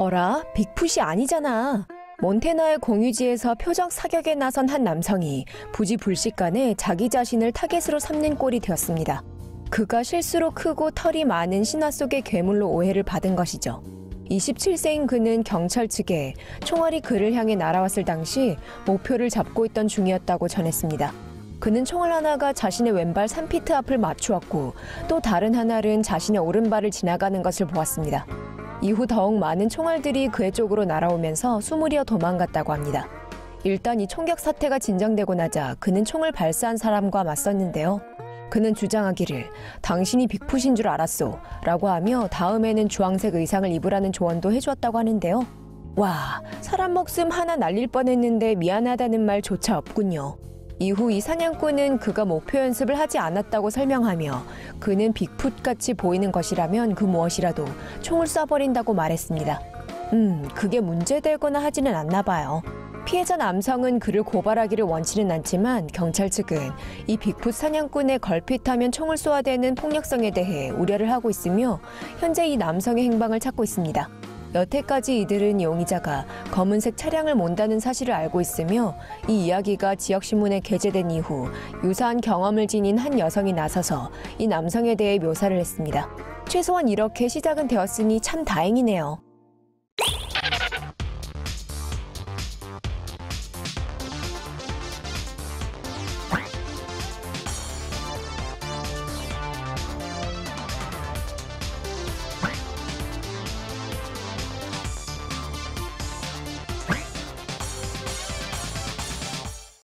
어라, 빅풋이 아니잖아. 몬테나의 공유지에서 표적 사격에 나선 한 남성이 부지불식간에 자기 자신을 타겟으로 삼는 꼴이 되었습니다. 그가 실수로 크고 털이 많은 신화 속의 괴물로 오해를 받은 것이죠. 27세인 그는 경찰 측에 총알이 그를 향해 날아왔을 당시 목표를 잡고 있던 중이었다고 전했습니다. 그는 총알 하나가 자신의 왼발 3피트 앞을 맞추었고 또 다른 하나는 자신의 오른발을 지나가는 것을 보았습니다. 이후 더욱 많은 총알들이 그의 쪽으로 날아오면서 수무리어 도망갔다고 합니다. 일단 이 총격 사태가 진정되고 나자 그는 총을 발사한 사람과 맞섰는데요. 그는 주장하기를 당신이 빅풋인 줄 알았소 라고 하며 다음에는 주황색 의상을 입으라는 조언도 해주었다고 하는데요. 와, 사람 목숨 하나 날릴 뻔했는데 미안하다는 말조차 없군요. 이후 이 사냥꾼은 그가 목표 연습을 하지 않았다고 설명하며 그는 빅풋같이 보이는 것이라면 그 무엇이라도 총을 쏴버린다고 말했습니다. 음, 그게 문제되거나 하지는 않나 봐요. 피해자 남성은 그를 고발하기를 원치는 않지만 경찰 측은 이 빅풋 사냥꾼의 걸핏하면 총을 쏘아대는 폭력성에 대해 우려를 하고 있으며 현재 이 남성의 행방을 찾고 있습니다. 여태까지 이들은 용의자가 검은색 차량을 몬다는 사실을 알고 있으며 이 이야기가 지역신문에 게재된 이후 유사한 경험을 지닌 한 여성이 나서서 이 남성에 대해 묘사를 했습니다. 최소한 이렇게 시작은 되었으니 참 다행이네요.